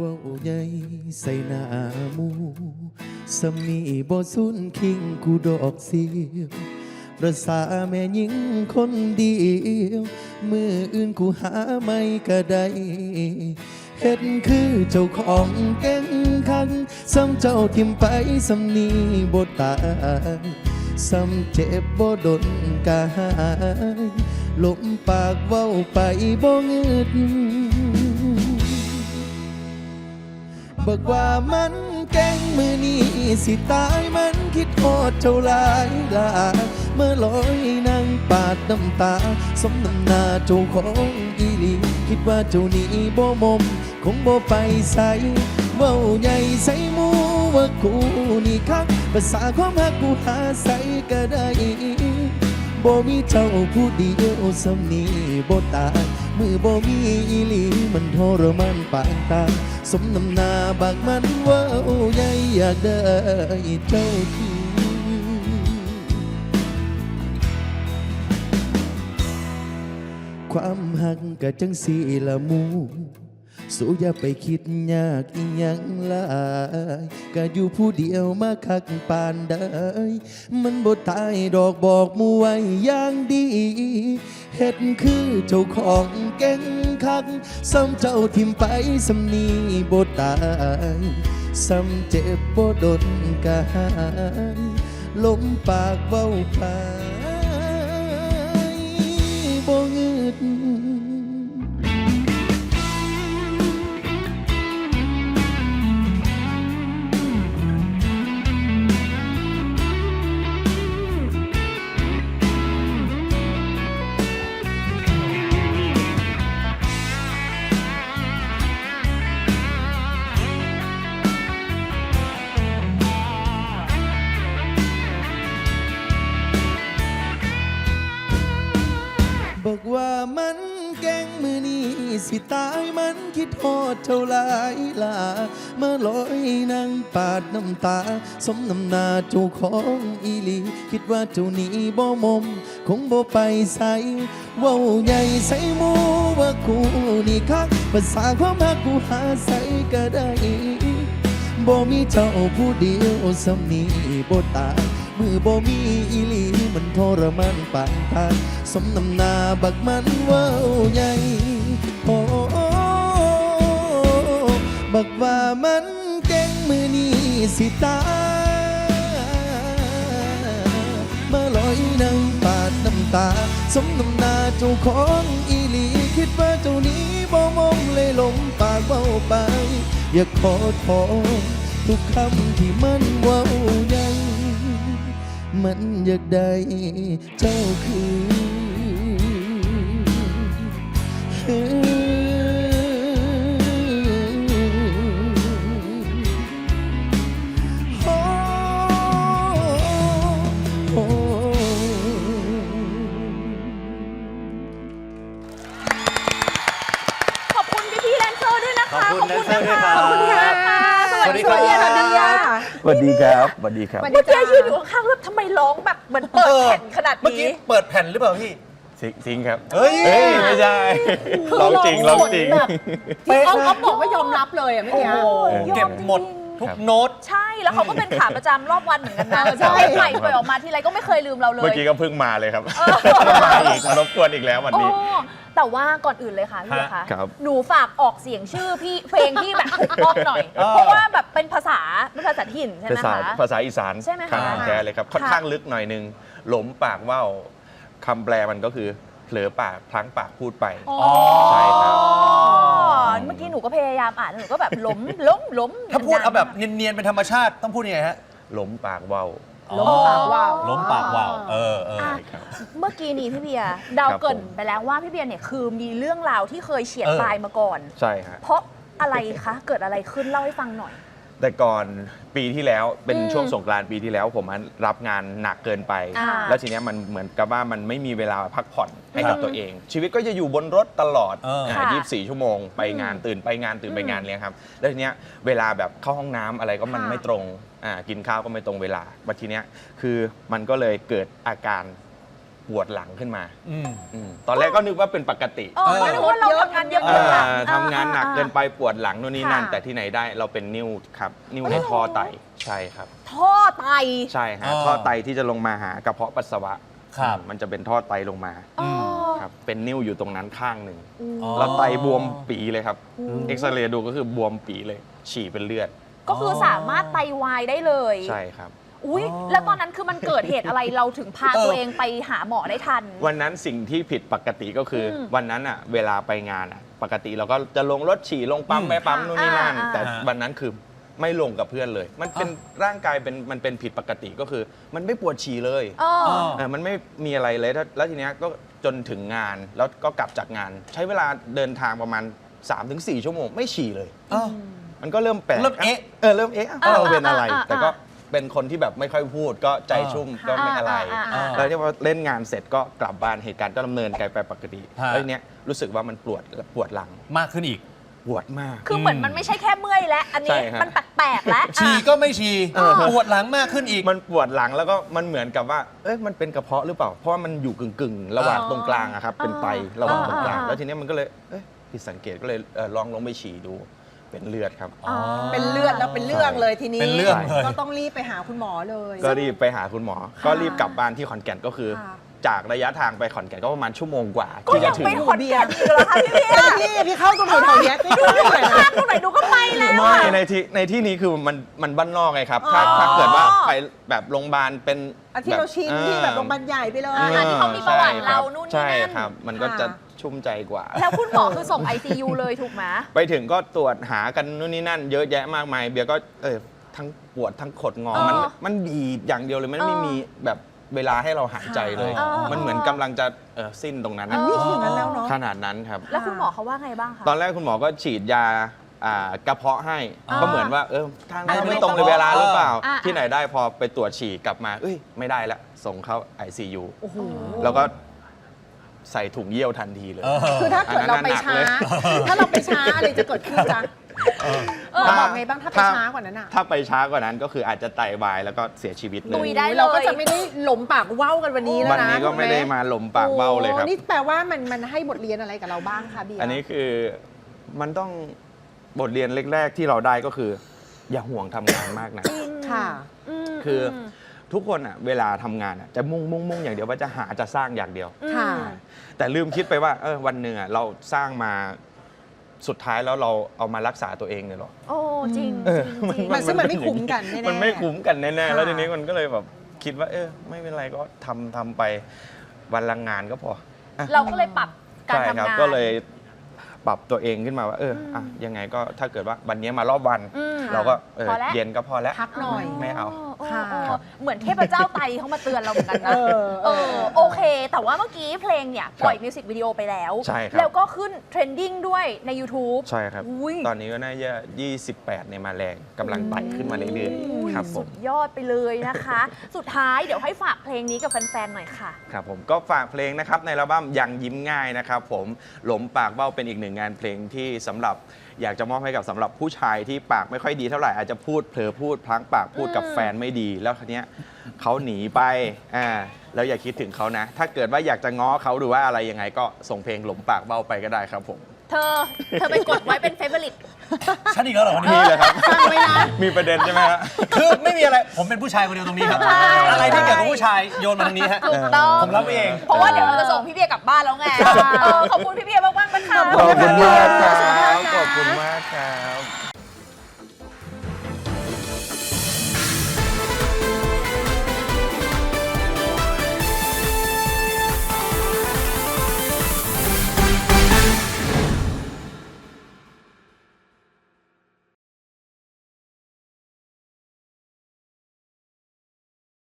ว้าใหญ่ใส่หน้ามูสำนีบ่สุนคิงกูดอกเสียวประสาแม่หญิงคนเดียวมืออื่นกูหาไม่ก็ได้เฮ็ดคือเจ้าของเก่งคังซ้ำเจ้าทิมไปซ้ำนีบ่ตายซ้ำเจ็บบ่ดนกายลมปากเว้าไปบ่งึด บอกว่ามันแกล้งมือนี้สิตายมันคิดโทษเท่าหลายลาเมื่อลอยนั่งปาดน้ำตา สมน้ำหน้าเจ้าของอีหลีคิดว่าเจ้านี้บ่มม คงบ่ไปใส่เว้าใหญ่ใส่หมูว่ากูนี่คักภาษาความฮักกูหาใส่ก็ได้บ่มีเจ้าผู้เดียวสำนีบ่ตายมือบ่มีอีหลีมันทรมานปานตาย สมน้ำหน้าบากมันว่าโอ้ยอยากได้เจ้าคืนความหักกะจังสีละมู สู้อย่าไปคิดยากอีหยังหลายก็อยู่ผู้เดียวมาคักปานได้มันบ่ตายดอกบอกมูไว้อย่างดีเฮ็ดคือเจ้าของเก่งคักซ้ำเจ้าทิมไปซ้ำนีบ่ตายซ้ำเจ็บบ่ดนกายลมปากเว้าไป มันแกงมือนี้สิตายมันคิดโทษเท่าหลายล่ะเมื่อลอยนั่งปาดน้ำตา สมน้ำนาเจ้าของอีหลี คิดว่าเจ้านี้บ่มม คงบ่ไปใส่ว้าใหญ่ใส่มูว่ากูนี่คักภาษาความรักกูหาใส่ก็ได้บ่มีเจ้าผู้เดียวสำนีบ่ตาย มือบ่มีอีหลีมันทรมานปานตายสมน้ำหน้าบักมันเว้าใหญ่โอ้บักว่ามันเก่งมือนี้สิตา มาลอยนั่งปาดน้ำตา สมน้ำหน้าเจ้าของอีหลีคิดว่าเจ้านี้บ่มองเลยหลงปากเว้าไป อยากขอโทษทุกคำที่มันเว้าใหญ่ อยากได้เจ้าคืน วัสดีครับสวัสดีครับ เมื่อกี้ยืนอยู่ข้างๆแล้วทำไมร้องแบบเหมือนเปิดแผ่นขนาดเมื่อนี้กี้ เปิดแผ่นหรือเปล่าพี่ ซิงซิงครับเฮ้ยเอ้ยไม่ใช่ร้องจริงร้องจริงพี่อ๊อฟอ๊อฟบอกว่ายอมรับเลยอะเมื่อโอ้กี้โหเออยอเก็บจริงหมด ทุกครับโน้ต ใช่แล้วเขาก็เป็นขาประจำรอบวันเหมือนกันนะเออใช่ เพลงใหม่ปล่อยออกมาทีไรก็ไม่เคยลืมเราเลย เมื่อกี้ก็เพิ่งมาเลยครับเออ มาอีกมารบกวนอีกแล้ววันโอ้นี้แต่ว่าก่อนอื่นเลยค่ะพี่คะครับ หนูฝากออกเสียงชื่อพี่เพลงที่แบบถูกต้องหน่อย เออ เพราะว่าแบบเป็นภาษาเป็นภาษาถิ่นใช่ไหภามษาคะ ภาษาอีสานใช่ไหมคะข้างแท้เลยครับ ค่อนค่ะข้างลึกหน่อยนึง หลมปากว่าวคำแปลมันก็คือ เผลอปากพลั้งปากพูดไปอ๋อใช่ครับ เมื่อกี้หนูก็พยายามอ่านหนูก็แบบล้มล้มล้มถ้าพูดเอาแบบเนียนๆเป็นธรรมชาติต้องพูดยังไงฮะหลมปากว่าวล้มปากว่าว ล้มปากว่าวเออเออ อะใช่ครับ เมื่อกี้นี้พี่เบียร์เดาครับเกรินผมไปแล้วว่าพี่เบียร์เนี่ยคือมีเรื่องราวที่เคยเฉียดเออ ตายมาก่อน ใช่ฮะ เพราะอะไรคะ เกิดอะไรขึ้นเล่าให้ฟังหน่อย แต่ก่อนปีที่แล้วเป็นอืมช่วงสงกรานต์ปีที่แล้ว ผมรับงานหนักเกินไป อ่าแล้วทีเนี้ยมันเหมือนกับว่ามันไม่มีเวลาพักผ่อนให้กับอืมตัวเอง ชีวิตก็จะอยู่บนรถตลอดเออค่ะยี่สิบสี่ชั่วโมงไปงานตื่นไปงานตื่นไปงานเนี้ยครับแล้วทีเนี้ยเวลาแบบเข้าห้องน้ำอะไรก็มันค่ะ ไม่ตรงอ่ากินข้าวก็ไม่ตรงเวลาบัดทีเนี้ยคือมันก็เลยเกิดอาการ ปวดหลังขึ้นมาอืมอืมตอนแรกก็นึกว่าเป็นปกติเออไม่รู้ว่าเราทำงานเยอะเอเกินไปอทำงานหนักเกินไปปวดหลังนู่นนี่นั่น ค่ะ แต่ที่ไหนได้เราเป็นนิ้วครับ นิ้วในท่อไตใช่ครับ ท่อไต ใช่ฮะอ๋อท่อไตที่จะลงมาหากระเพาะปัสสาวะครับ มันจะเป็นท่อไตลงมาอ๋อครับเป็นนิ้วอยู่ตรงนั้นข้างหนึ่งอ๋อ แล้วไตบวมปีเลยครับเอ็กซเรย์ดูก็คือบวมปีเลย ฉี่เป็นเลือดก็คือสามารถไตวายได้เลย ใช่ครับ อุ้ยแล้วตอนนั้นคือมันเกิดเหตุอะไรเราถึงพาเออตัวเองไปหาหมอได้ทัน วันนั้นสิ่งที่ผิดปกติก็คืออมวันนั้นอะเวลาไปงานอะปกติเราก็จะลงรถฉี่ลงปั๊มอืมไปปั๊มนู่นนี่นั่นอ่า แต่อ่าวันนั้นคือไม่ลงกับเพื่อนเลย มันเป็นร่างกายเป็นมันเป็นผิดปกติก็คือ มันไม่ปวดฉี่เลยอ๋ออ๋อเออมันไม่มีอะไรเลยแล้วแล้วทีเนี้ยก็จนถึงงานแล้วก็กลับจากงาน ใช้เวลาเดินทางประมาณ 3-4 ชั่วโมง ไม่ฉี่เลย อ้าว มันก็เริ่มแปลกเริ่มเอ๊ะ เออเริ่มเอ๊ะว่าเราเป็นอะไร อ่าอ่าอ่า แต่ก็ เป็นคนที่แบบไม่ค่อยพูด ก็ใจชุ่มก็ไม่อะไรอ่าอ่าอ่า แล้วที่พอเล่นงานเสร็จก็กลับบ้านเหตุการณ์ก็ดำเนินไปไปปกติฮะ แล้วทีเนี้ยรู้สึกว่ามันปวดปวดหลังมากขึ้นอีก ปวดมาก คือเหมือนมันไม่ใช่แค่เมื่อยแล้ว อันใช่นี้ฮะ มันแปลกๆแล้วฉี่อะก็ไม่ฉี่เออ ปวดหลังมากขึ้นอีก มันปวดหลังแล้วก็มันเหมือนกับว่า เอ้ยมันเป็นกระเพาะหรือเปล่า เพราะว่ามันอยู่กึ่งกึ่งๆระหว่างอ๋อตรงกลางอะครับ เป็นไตระหว่างตรงกลางอ่าอ่าแล้วทีเนี้ยมันก็เลย เอ้ยผิดสังเกตก็เลยเอ่อลองลงไปฉี่ดู เป็นเลือดครับ อ๋อ เป็นเลือดแล้วเป็นเรื่องเลยทีนี้เป็นเรื่องเลย ก็ต้องรีบไปหาคุณหมอเลย ก็รีบไปหาคุณหมอ ก็รีบกลับบ้านที่ขอนแก่นก็คือ ค่ะ จากระยะทางไปขอนแก่นก็ประมาณชั่วโมงกว่าก็ที่ยัจะงถึงไปขอนแก่นอีกเหรอคะพี่เพียพี่พี่เข้าตรงแถวๆเนี้ยใกล้ๆเลยนะข้างตรงไหนดูก็ไปแล้วไม่อะ ในที่ในที่นี้คือมันมันบ้านนอกไงครับ ถ้าอ๋อ ถ้าเกิดว่าไปแบบโรงพยาบาลเป็นอันที่เราชินที่แบบโรงพยาบาลใหญ่ไปเลย อ่าที่เขามีประวัติเรานู่นนี่ใช่นั่นครับ มันก็ค่ะจะชุ่มใจกว่า แล้วคุณหมอคือส่ง ICU เลยถูกไหม ไปถึงก็ตรวจหากันนู่นนี่นั่น เยอะแยะมากมาย เบียร์ก็เออทั้งปวดทั้งขดงอเออมันมันบีบอย่างเดียวเลยมันไม่เออ มีแบบ เวลาให้เราหายใจเลยเออมันเหมือนกำลังจะเออสิ้นตรงนั้นเอนะอนี่ถึงนั้นแล้วเนาะขนาดนั้นครับ แล้วคุณหมอเขาว่าไงบ้างคะ ตอนแรกคุณหมอก็ฉีดยาอ่ากระเพาะให้ อ่าก็เหมือนว่า เออทางอาจจะไม่ไม่ตรงในเวลาหรือเปล่า อ่า ที่ไหนได้พอไปตรวจฉี่กลับมา เอ้ย ไม่ได้ละ ส่งเข้า ICU โอ้โห แล้วก็ใส่ถุงเยี่ยวทันทีเลยเออคือถ้าเกิดเราไปช้า อันนั้นหนักเลย ถ้าเราไปช้าอะไรจะเกิดขึ้นจ๊ะเออหมอบอกไงบ้างถ้าไปช้ากว่านั้นอะถ้าไปช้ากว่านั้นก็คืออาจจะไตวายแล้วก็เสียชีวิตเลตุยยได้เลยเราก็จะไม่ได้หลมปากเว้ากันวันนี้แล้วนะวันนี้ก็ไม่ได้ถูหมาหลมปากเบ้าเลยครับ โอ้นี่แปลว่ามันมันให้บทเรียนอะไรกับเราบ้างคะเบียร์อันนี้คือมันต้องบทเรียนแรก ๆ ที่เราได้ก็คือ อย่าห่วงทำงานมากนะจริงค่ะ มคืออมทุกคนอะเวลาทำงานอะจะมุ่งมุ่งมุ่งอย่างเดียวว่าจะหาจะสร้างอย่างเดียวค่ะ แต่ลืมคิดไปว่าเออวันหนึ่งอะเราสร้างมา สุดท้ายแล้วเราเอามารักษาตัวเองเนี่ยหรอ โอ้จริงเออจริง มันซึ่งมันไม่คุ้มกันแน่ๆมันไม่คุ้มกันแน่ๆค่ะแล้วทีนี้มันก็เลยแบบคิดว่า เออ ไม่เป็นไรก็ทำทำไปวันละงานก็พออะเราก็เลยปรับการใช่ครัทำงาน ก็เลยปรับตัวเองขึ้นมาว่า เอออะยังไงก็ถ้าเกิดว่าวันนี้มารอบวัน อืมเราก็เออพอแล้ว เย็นก็พอแล้วพักหน่อย ไม่เอาโอ้ ค่ะโอ้เหมือนเทพเจ้าไตเขามาเตือนเราเหมือนกันนะเออเออโอเค แต่ว่าเมื่อกี้เพลงเนี่ย ปล่อยมิวสิกวิดีโอไปแล้ว ใช่ครับ แล้วก็ขึ้นเทรนดิ้งด้วยใน YouTube ใช่ครับ อุ้ยตอนนี้ก็น่าจะ 28 ในมาแรงกำลังไต่ขึ้นมาเรื่อยๆครับผสุม ดยอดไปเลยนะคะ สุดท้ายเดี๋ยวให้ฝากเพลงนี้กับแฟนๆหน่อยค่ะ ครับผมก็ฝากเพลงนะครับในอัลบั้มยังยิ้มง่ายนะครับผมหลมปากเบ้าเป็นอีกหนึ่งงานเพลงที่สำหรับ อยากจะมอบให้กับสำหรับผู้ชายที่ปากไม่ค่อยดีเท่าไหร่อาจจะพูดเผลอพูดพลั้งปากพูดกับอืมแฟนไม่ดี แล้วทีเนี้ยเขาหนีไปอ่าแล้วอย่าคิดถึงเขานะ ถ้าเกิดว่าอยากจะง้อเขาหรือว่าอะไรยังไงก็ส่งเพลงหลมปากเบ้าไปก็ได้ครับผม เธอ เธอไปกดไว้เป็นเฟเวอริต ฉันอีกแล้วเหรอวันนี้ มีเลยครับ ฟังไว้นะ มีประเด็นใช่ไหมฮะ คือไม่มีอะไร ผมเป็นผู้ชายคนเดียวตรงนี้ครับ ใช่ อะไรที่เกี่ยวกับผู้ชายโยนมาทางนี้ฮะ ถูกต้อง ผมรับเอง เพราะว่าเดี๋ยวเราจะส่งพี่เบียร์กลับบ้านแล้วไงเออขอบคุณพี่เบียร์มากๆนะคะขอบคุณมากครัขอบคุณมากบนะ ขอบคุณมากครับ